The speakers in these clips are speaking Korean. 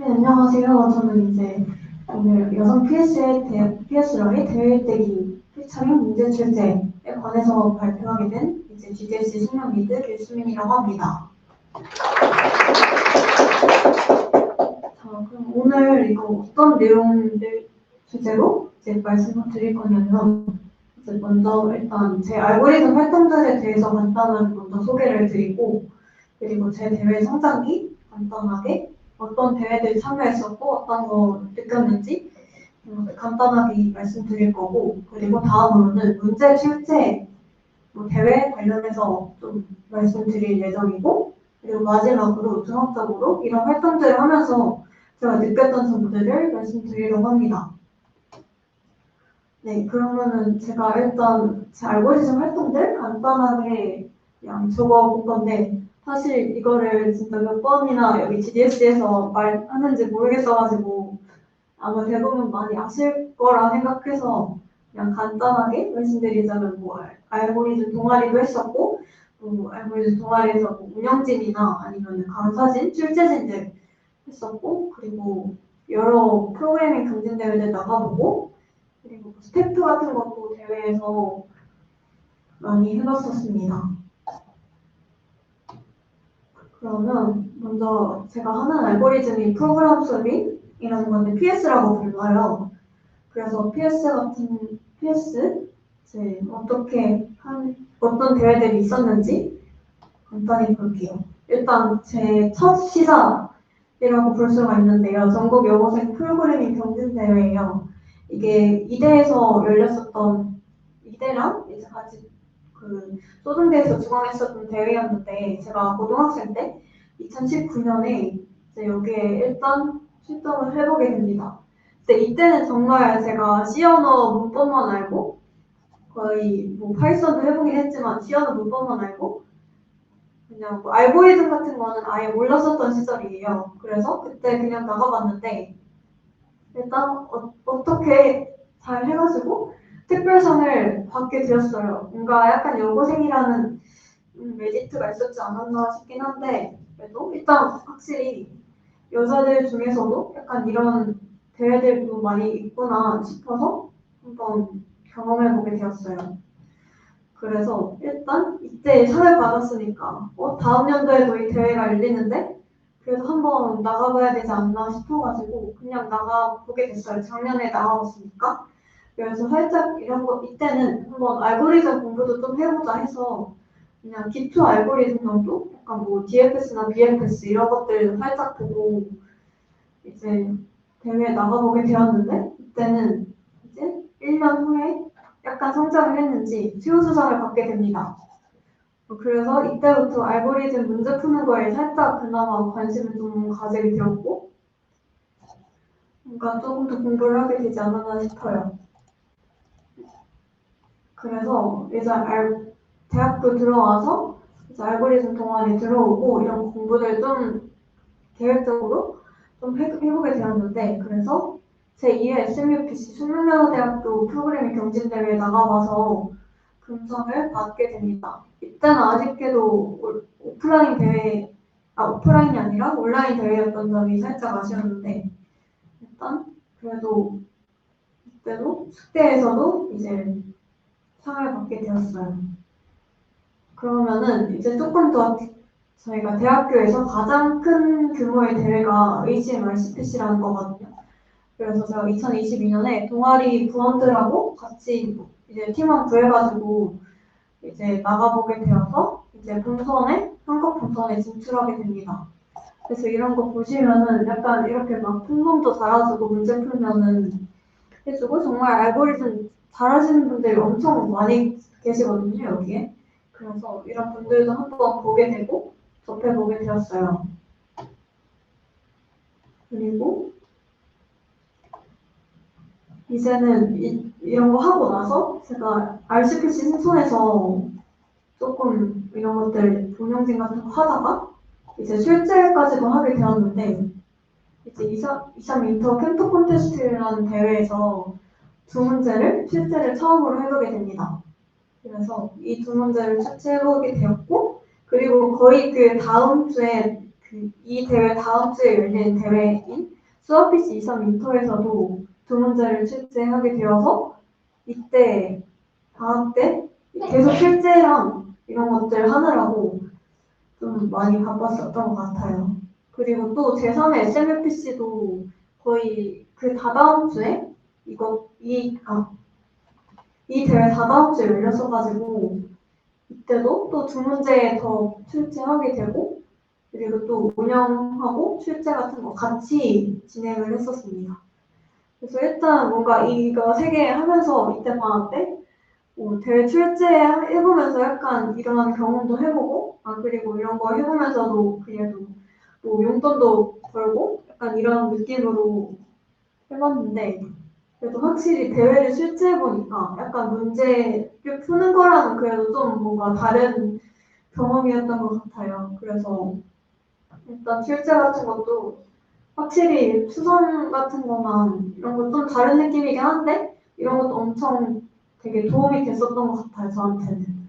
네, 안녕하세요. 저는 이제 오늘 여성 PS의 대, PS러의 대외대기 피처링 문제 출제에 관해서 발표하게 된 이제 GDS 신명 리드 길수민이라고 합니다. 자, 그럼 오늘 이거 어떤 내용들 주제로 이제 말씀을 드릴 거냐면 이제 먼저 일단 제 알고리즘 활동들에 대해서 간단하게 먼저 소개를 드리고 그리고 제 대회 성장기 간단하게 어떤 대회들 참여했었고 어떤 거 느꼈는지 음, 간단하게 말씀드릴 거고 그리고 다음으로는 문제 출제 뭐 대회 관련해서 좀 말씀드릴 예정이고 그리고 마지막으로 종합적으로 이런 활동들을 하면서 제가 느꼈던 점들을 말씀드리려고 합니다. 네, 그러면은 제가 일단 제 알고리즘 활동들 간단하게 그냥 적어본 건데 사실 이거를 진짜 몇 번이나 여기 GDS에서 말하는지 모르겠어가지고 아마 대부분 많이 아실 거라 생각해서 그냥 간단하게 말씀드리자면 뭐 알- 알고리즘 동아리도 했었고 또 알고리즘 동아리에서 뭐 운영진이나 아니면 강사진, 출제진들 했었고 그리고 여러 프로그래밍 경진 대회들 나가보고 그리고 뭐 스태프 같은 것도 대회에서 많이 해봤었습니다. 그러면 먼저 제가 하는 알고리즘이 프로그램 솔빙이라는 건데 PS라고 불러요. 그래서 PS 같은 PS 이제 어떻게 한 어떤 대회들이 있었는지 간단히 볼게요. 일단 제 첫 시사이라고 볼 수가 있는데요. 전국 여고생 프로그래밍 경진 대회예요. 이게 이대에서 열렸었던 이대랑 이제 같이 그 소등대에서 주관했었던 대회였는데 제가 고등학생 때 2019년에 이제 여기에 일단 출전을 해보게 됩니다. 근데 이때는 정말 제가 C 언어 문법만 알고 거의 뭐 파이썬도 해보긴 했지만 C 언어 문법만 알고 그냥 뭐 알고리즘 같은 거는 아예 몰랐었던 시절이에요. 그래서 그때 그냥 나가봤는데 일단 어, 어떻게 잘 해가지고 특별상을 받게 되었어요. 뭔가 약간 여고생이라는 음, 메리트가 있었지 않았나 싶긴 한데 그래도 일단 확실히 여자들 중에서도 약간 이런 대회들도 많이 있구나 싶어서 한번 경험해 보게 되었어요. 그래서 일단 이때 상을 받았으니까 어, 다음 연도에도 이 대회가 열리는데 그래서 한번 나가봐야 되지 않나 싶어가지고 그냥 나가보게 됐어요. 작년에 나가봤으니까. 그래서 살짝 이런 거 이때는 한번 알고리즘 공부도 좀 해보자 해서 그냥 기초 알고리즘 정도 약간 뭐 DFS나 BFS 이런 것들 살짝 보고 이제 대회에 나가보게 되었는데 이때는 이제 1년 후에 약간 성장을 했는지 수요수상을 받게 됩니다. 그래서 이때부터 알고리즘 문제 푸는 거에 살짝 그나마 관심을 좀 가지게 되었고 뭔가 조금 더 공부를 하게 되지 않았나 싶어요. 그래서 이제 알, 대학교 들어와서 이제 알고리즘 동아리 들어오고 이런 공부를 좀 계획적으로 좀 해, 해보게 되었는데 그래서 제 2회 SMUPC 숙명여자대학교 프로그래밍 경진대회에 나가봐서 금상을 받게 됩니다. 아쉽게도 올- 오프라인 대회, 아 오프라인이 아니라 온라인 대회였던 점이 살짝 아쉬웠는데 일단 그래도 이때도 숙대에서도 이제 상을 받게 되었어요. 그러면은 이제 조금 더 저희가 대학교에서 가장 큰 규모의 대회가 HMRCPC라는 거거든요. 그래서 제가 2022년에 동아리 부원들하고 같이 이제 팀원 구해가지고 이제 나가보게 되어서 이제 본선에 한국 본선에 진출하게 됩니다. 그래서 이런 거 보시면은 약간 이렇게 막 풍선도 달아주고 문제 풀면은 해주고 정말 알고리즘 잘하시는 분들이 엄청 많이 계시거든요 여기에. 그래서 이런 분들도 한번 보게 되고 접해보게 되었어요. 그리고 이제는 이, 이런 거 하고 나서 제가 RCPC 신촌에서 조금 이런 것들 동영상 같은 거 하다가 이제 실제까지도 하게 되었는데 이제 23, 23 인터 캠프 콘테스트라는 대회에서 두 문제를 실제를 처음으로 해보게 됩니다. 그래서 이 두 문제를 출제해보게 되었고 그리고 거의 그 다음 주에 그 이 대회 다음 주에 열리는 대회인 수학 PC 23인터에서도 두 문제를 출제하게 되어서 이때 방학 때 계속 실제랑 이런 것들 하느라고 좀 많이 바빴었던 것 같아요. 그리고 또 제3의 SMUPC도 거의 그 다다음 주에 이거 이 아, 이 대회 다다음 주에 열렸어가지고 이때도 또 두 문제 더 출제하게 되고 그리고 또 운영하고 출제 같은 거 같이 진행을 했었습니다. 그래서 일단 뭔가 이거 세 개 하면서 이때 때 어, 대회 출제 해보면서 약간 이런 경험도 해보고 아 그리고 이런 거 해보면서도 그래도 뭐 용돈도 벌고 약간 이런 느낌으로 해봤는데 그래도 확실히 대회를 출제해 보니까 약간 문제를 푸는 거랑은 그래도 좀 뭔가 다른 경험이었던 것 같아요. 그래서 일단 출제 같은 것도 확실히 수성 같은 거나 이런 거 좀 다른 느낌이긴 한데 이런 것도 엄청 되게 도움이 됐었던 것 같아요, 저한테는.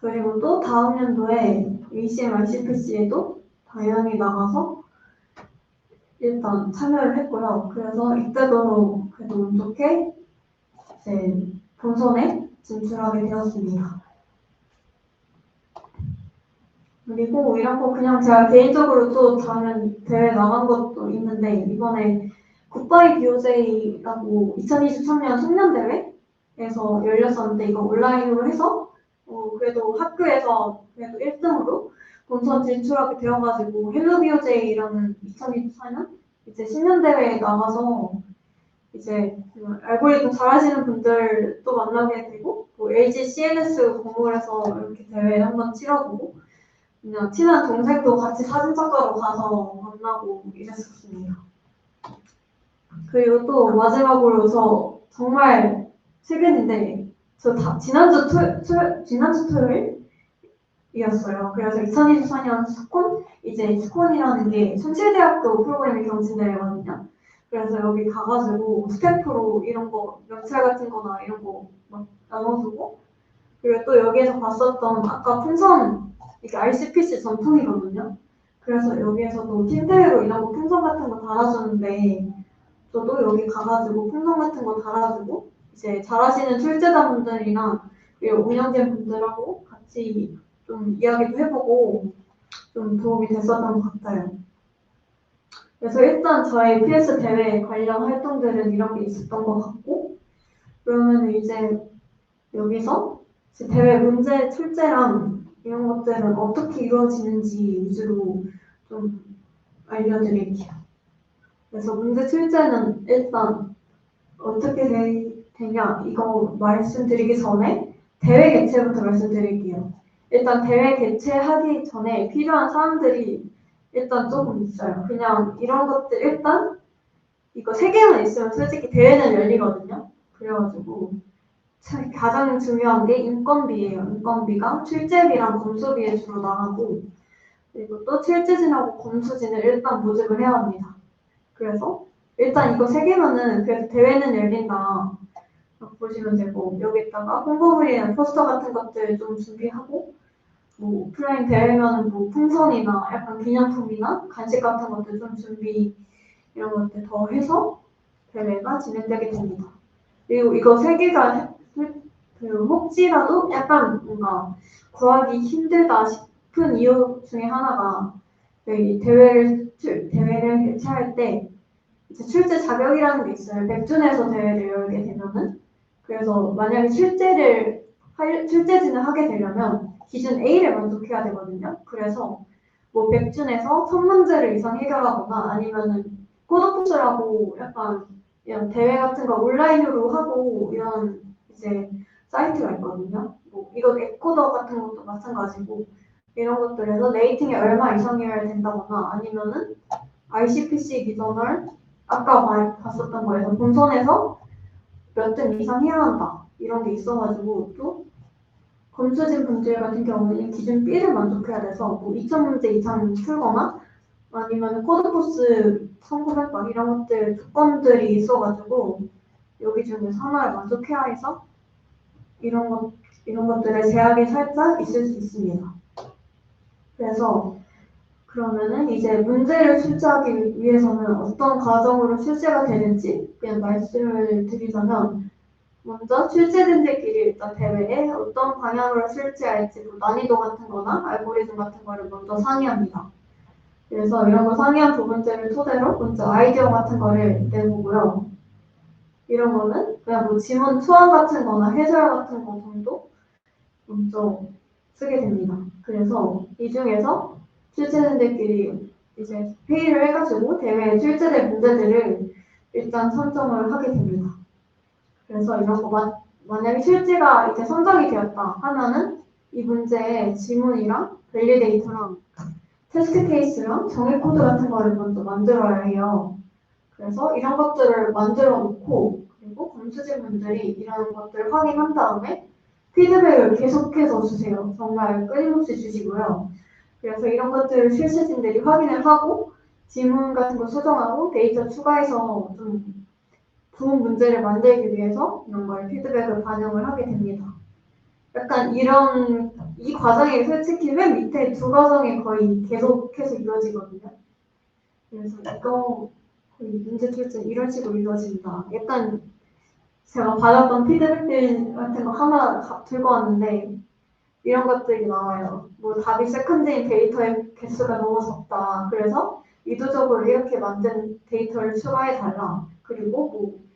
그리고 또 다음 연도에 ACM, ICPC에도 당연히 나가서 일단 참여를 했고요. 그래서 이때도 그래도 운 좋게 이제 본선에 진출하게 되었습니다. 그리고 거 그냥 제가 개인적으로 또 다른 대회 나간 것도 있는데 이번에 굿바이 BOJ라고 2023년 송년 대회에서 열렸었는데 이거 온라인으로 해서 어, 그래도 학교에서 그래도 1등으로 본선 진출하게 되어가지고 헬로 BOJ라는 2024년 이제 신년 대회에 나가서 이제 그 알고리즘 잘하시는 분들 또 만나게 되고 뭐 LG CNS 건물에서 이렇게 대회 한번 치러보고 그냥 친한 동생도 같이 사진 작가로 가서 만나고 이랬었습니다. 그리고 또 마지막으로 저 정말 최근인데 저 다, 지난주 토, 토 지난주 토요일 이었어요. 그래서 2024년 스콘 이제 스콘이라는 게 성실대학교 프로그램이 경진대회거든요. 그래서 여기 가가지고 스태프로 이런 거 명찰 같은 거나 이런 거 막 나눠주고 그리고 또 여기에서 봤었던 아까 풍선 이게 RCPC 전통이거든요. 그래서 여기에서도 팀대회로 이런 거 풍선 같은 거 달아주는데 저도 여기 가가지고 풍선 같은 거 달아주고 이제 잘하시는 출제자분들이랑 그리고 운영진 분들하고 같이 좀 이야기도 해보고 좀 도움이 됐었던 것 같아요. 그래서 일단 저희 PS 대회 관련 활동들은 이런 게 있었던 것 같고 그러면 이제 여기서 이제 대회 문제 출제랑 이런 것들은 어떻게 이루어지는지 위주로 좀 알려드릴게요. 그래서 문제 출제는 일단 어떻게 되, 되냐 이거 말씀드리기 전에 대회 개최부터 말씀드릴게요. 일단 대회 개최하기 전에 필요한 사항들이 일단 조금 있어요. 그냥 이런 것들 일단 이거 세 개만 있으면 솔직히 대회는 열리거든요. 그래가지고 참 가장 중요한 게 인건비예요. 인건비가 출제비랑 검수비에 주로 나가고 그리고 또 출제진하고 검수진을 일단 모집을 해야 합니다. 그래서 일단 이거 세 개면은 그래도 대회는 열린다. 보시면 되고 여기다가 홍보물이나 포스터 같은 것들 좀 준비하고 뭐 오프라인 대회면은 뭐 풍선이나 약간 기념품이나 간식 같은 것들 좀 준비 이런 것들 더 해서 대회가 진행되게 됩니다. 그리고 이거 세 개가 그 혹시라도 약간 뭔가 구하기 힘들다 싶은 이유 중에 하나가 이 대회를 출- 대회를 개최할 때 이제 출제 자격이라는 게 있어요. 백준에서 대회를 열게 되면은 그래서 만약에 출제를 할 출제진을 하게 되려면 기준 A를 만족해야 되거든요. 그래서 뭐 백준에서 천 문제를 이상 해결하거나 아니면은 코드코스라고 약간 이런 대회 같은 거 온라인으로 하고 이런 이제 사이트가 있거든요. 뭐 이건 에코더 같은 것도 마찬가지고 이런 것들에서 레이팅이 얼마 이상이어야 된다거나 아니면은 ICPC 기존을 아까 말, 봤었던 거에서 본선에서 몇 등 이상 해야 한다 이런 게 있어가지고 또 검수진 분들 같은 경우는 기준 B를 만족해야 돼서 뭐 2,000문제 이상 풀거나 아니면 코드코스 1900막 이런 것들 조건들이 있어가지고 여기 중에서 하나를 만족해야 해서 이런 것 이런 것들의 제약이 살짝 있을 수 있습니다. 그래서 그러면은 이제 문제를 출제하기 위해서는 어떤 과정으로 출제가 되는지 그냥 말씀을 드리자면 먼저 출제진들끼리 일단 대회에 어떤 방향으로 출제할지 뭐 난이도 같은 거나 알고리즘 같은 거를 먼저 상의합니다. 그래서 이런 거 상의한 부분들을 토대로 먼저 아이디어 같은 거를 내보고요. 이런 거는 그냥 뭐 지문 초안 같은 거나 해설 같은 거 정도 먼저 쓰게 됩니다. 그래서 이 중에서 출제진들끼리 이제 회의를 해가지고 대회에 출제될 문제들을 일단 선정을 하게 됩니다. 그래서 이런 거 마- 만약에 출제가 이제 선정이 되었다 하면은 이 문제의 지문이랑 밸리데이터랑 테스트 케이스랑 정의 코드 같은 거를 먼저 만들어야 해요. 그래서 이런 것들을 만들어 놓고 그리고 검수진 분들이 이런 것들을 확인한 다음에 피드백을 계속해서 주세요. 정말 끊임없이 주시고요. 그래서 이런 것들을 실시진들이 확인을 하고 지문 같은 거 수정하고 데이터 추가해서 좀 좋은 문제를 만들기 위해서 이런 걸 피드백을 반영을 하게 됩니다. 약간 이런 이 과정이 솔직히 맨 밑에 두 과정이 거의 계속해서 이루어지거든요. 그래서 이거 거의 문제 출제 이런 식으로 이루어진다. 약간 제가 받았던 피드백들 같은 거 하나 가- 들고 왔는데 이런 것들이 나와요. 뭐 답이 세컨드인 데이터의 개수가 너무 적다. 그래서 의도적으로 이렇게 만든 데이터를 추가해 달라. 그리고 뭐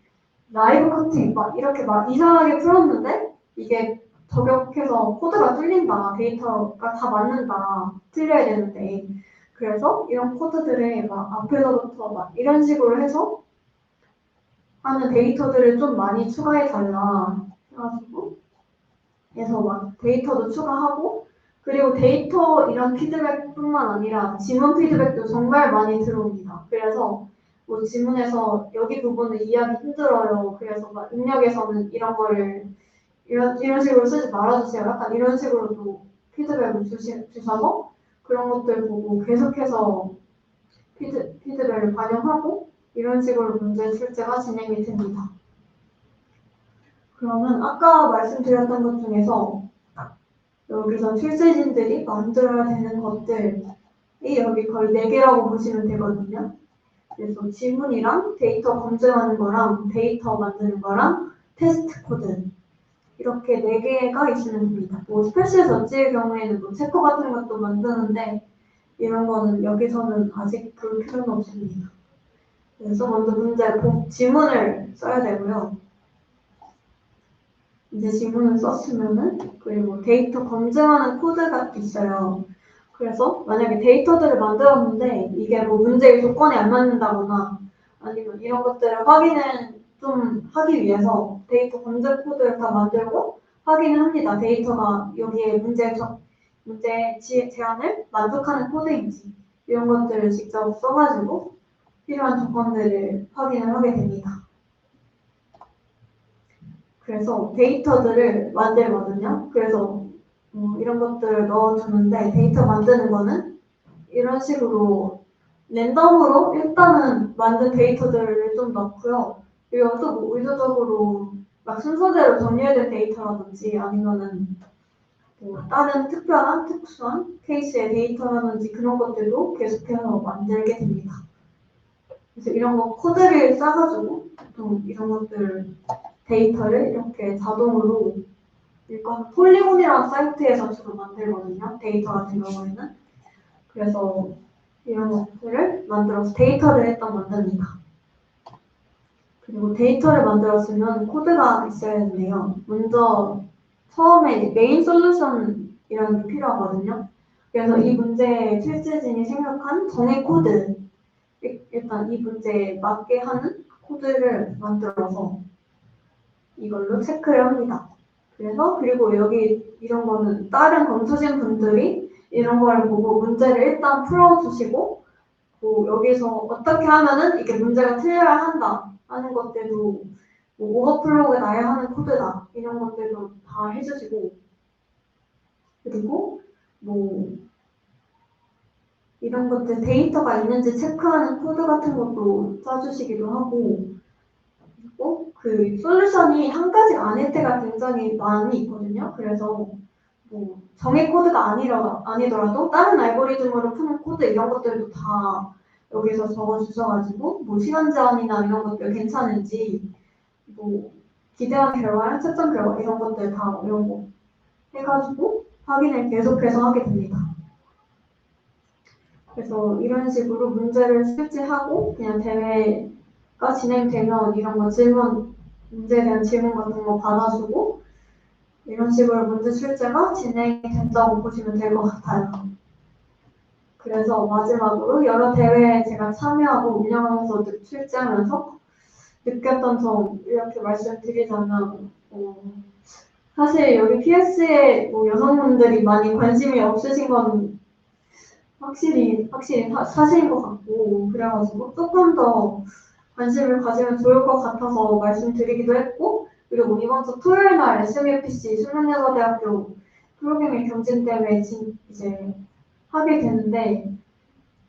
라이브 커팅 막 이렇게 막 이상하게 풀었는데 이게 저격해서 코드가 뚫린다. 데이터가 다 맞는다. 틀려야 되는데 그래서 이런 코드들을 막 앞에서부터 막 이런 식으로 해서 하는 데이터들을 좀 많이 추가해 달라 해가지고 해서 막 데이터도 추가하고 그리고 데이터 이런 피드백뿐만 아니라 지문 피드백도 정말 많이 들어옵니다. 그래서 뭐 지문에서 여기 부분을 이해하기 힘들어요. 그래서 막 입력에서는 이런 거를 이런 이런 식으로 쓰지 말아주세요. 약간 이런 식으로도 피드백을 주시, 주셔서 그런 것들 보고 계속해서 피드, 피드백을 반영하고 이런 식으로 문제 출제가 진행이 됩니다. 그러면 아까 말씀드렸던 것 중에서 여기서 출제진들이 만들어야 되는 것들이 여기 거의 4개라고 보시면 되거든요. 그래서 지문이랑 데이터 검증하는 거랑 데이터 만드는 거랑 테스트 코드 이렇게 4개가 있으면 됩니다. 뭐 스페셜 전지의 경우에는 뭐 체커 같은 것도 만드는데 이런 거는 여기서는 아직 볼 필요는 없습니다. 그래서 먼저 문제 보- 지문을 써야 되고요. 이제 지문을 썼으면은 그리고 데이터 검증하는 코드가 있어요. 그래서 만약에 데이터들을 만들었는데 이게 뭐 문제의 조건에 안 맞는다거나 아니면 이런 것들을 확인을 좀 하기 위해서 데이터 검증 코드를 다 만들고 확인을 합니다. 데이터가 여기에 문제 적 문제 지- 제한을 만족하는 코드인지 이런 것들을 직접 써가지고 필요한 조건들을 확인을 하게 됩니다. 그래서 데이터들을 만들거든요. 그래서 어, 이런 것들을 넣어주는데 데이터 만드는 거는 이런 식으로 랜덤으로 일단은 만든 데이터들을 좀 넣고요. 그리고 또 뭐 의도적으로 막 순서대로 정리해둔 데이터라든지 아니면은 뭐 다른 특별한 특수한 케이스의 데이터라든지 그런 것들도 계속해서 만들게 됩니다. 그래서 이런 거 코드를 짜가지고 좀 이런 것들 데이터를 이렇게 자동으로 이건 폴리곤이라는 사이트에서 주로 만들거든요. 데이터 같은 경우에는. 그래서 이런 것들을 만들어서 데이터를 일단 만듭니다. 그리고 데이터를 만들었으면 코드가 있어야 되는데요. 먼저 처음에 메인 솔루션이라는 게 필요하거든요. 그래서 이 문제의 출제진이 생각한 정의 코드, 일- 일단 이 문제에 맞게 하는 코드를 만들어서 이걸로 체크를 합니다. 그래서 그리고 여기 이런 거는 다른 검수진 분들이 이런 걸 보고 문제를 일단 풀어주시고 뭐 여기서 어떻게 하면은 이게 문제가 틀려야 한다 하는 것들도 뭐 오버플로우가 나야 하는 코드다 이런 것들도 다 해주시고 그리고 뭐 이런 것들 데이터가 있는지 체크하는 코드 같은 것도 짜주시기도 하고 그리고 그 솔루션이 한 가지 아닐 때가 굉장히 많이 있거든요. 그래서 뭐 정의 코드가 아니라, 아니더라도 다른 알고리즘으로 푸는 코드 이런 것들도 다 여기서 적어주셔가지고 뭐 시간 제한이나 이런 것들 괜찮은지 뭐 기대한 결과랑 채점 결과 이런 것들 다 이런 거 해가지고 확인을 계속해서 하게 됩니다. 그래서 이런 식으로 문제를 실제하고 그냥 대회 가 진행되면 이런 거 질문 문제에 대한 질문 같은 거 받아주고 이런 식으로 문제 출제가 진행이 된다고 보시면 될 것 같아요. 그래서 마지막으로 여러 대회에 제가 참여하고 운영하면서 느- 출제하면서 느꼈던 점 이렇게 말씀드리자면 어, 사실 여기 PS에 뭐 여성분들이 많이 관심이 없으신 건 확실히 확실히 사, 사실인 것 같고 그래가지고 조금 더 관심을 가지면 좋을 것 같아서 말씀드리기도 했고 그리고 이번 주 토요일 날 SMUPC 수능여자대학교 프로그래밍 경진 대회 진- 이제 하게 되는데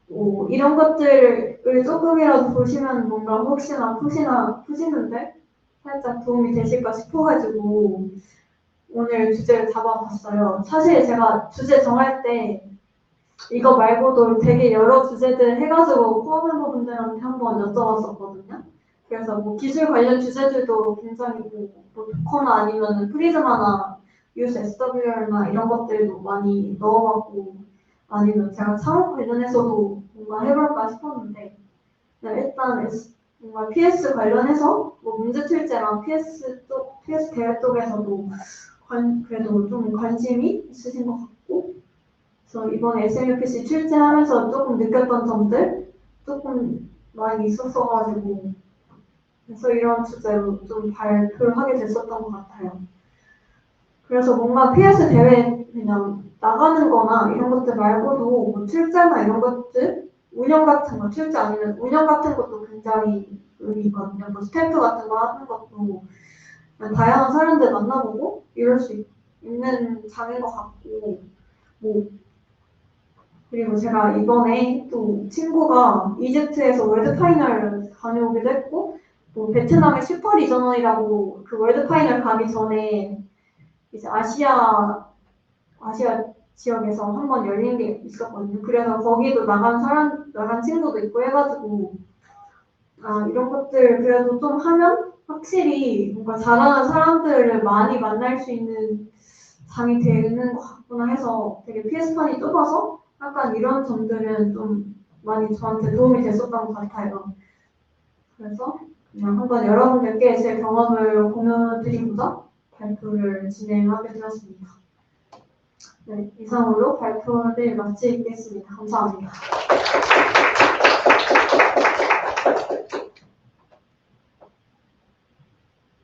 뭐 이런 것들을 조금이라도 보시면 뭔가 혹시나 푸시나 푸시는데 살짝 도움이 되실까 싶어가지고 오늘 주제를 잡아봤어요. 사실 제가 주제 정할 때 이거 말고도 되게 여러 주제들 해가지고 코어 멤버분들한테 한번 여쭤봤었거든요. 그래서 뭐 기술 관련 주제들도 굉장히 뭐, 뭐 도커나 아니면 프리즈마나 유스 SWR나 이런 것들도 많이 넣어봤고 아니면 제가 창업 관련해서도 뭔가 해볼까 싶었는데 네, 일단 뭔가 PS 관련해서 뭐 문제 출제랑 PS 쪽 PS 대회 쪽에서도 관, 그래도 좀 관심이 있으신 것 같고 그래서 이번에 SMUPC 출제하면서 조금 느꼈던 점들 조금 많이 있었어가지고 그래서 이런 주제로 좀 발표를 하게 됐었던 것 같아요. 그래서 뭔가 PS 대회 그냥 나가는 거나 이런 것들 말고도 뭐 출제나 이런 것들 운영 같은 거 출제 아니면 운영 같은 것도 굉장히 의미 있거든요. 뭐 스탬프 같은 거 하는 것도 다양한 사람들 만나보고 이럴 수 있- 있는 장인 것 같고 뭐 그리고 제가 이번에 또 친구가 이집트에서 월드 파이널 다녀오기도 했고 또 베트남의 슈퍼 리저널이라고 그 월드 파이널 가기 전에 이제 아시아 아시아 지역에서 한 번 열린 게 있었거든요. 그래서 거기도 나간 사람 나간 친구도 있고 해가지고 아 이런 것들 그래도 좀 하면 확실히 뭔가 잘하는 사람들을 많이 만날 수 있는 장이 되는 것 같구나 해서 되게 PS판이 좁아서 약간 이런 점들은 좀 많이 저한테 도움이 됐었던 것 같아요. 그래서 그냥 한번 여러분들께 제 경험을 공유드리고자 발표를 진행하게 되었습니다. 네, 이상으로 발표를 마치겠습니다. 감사합니다.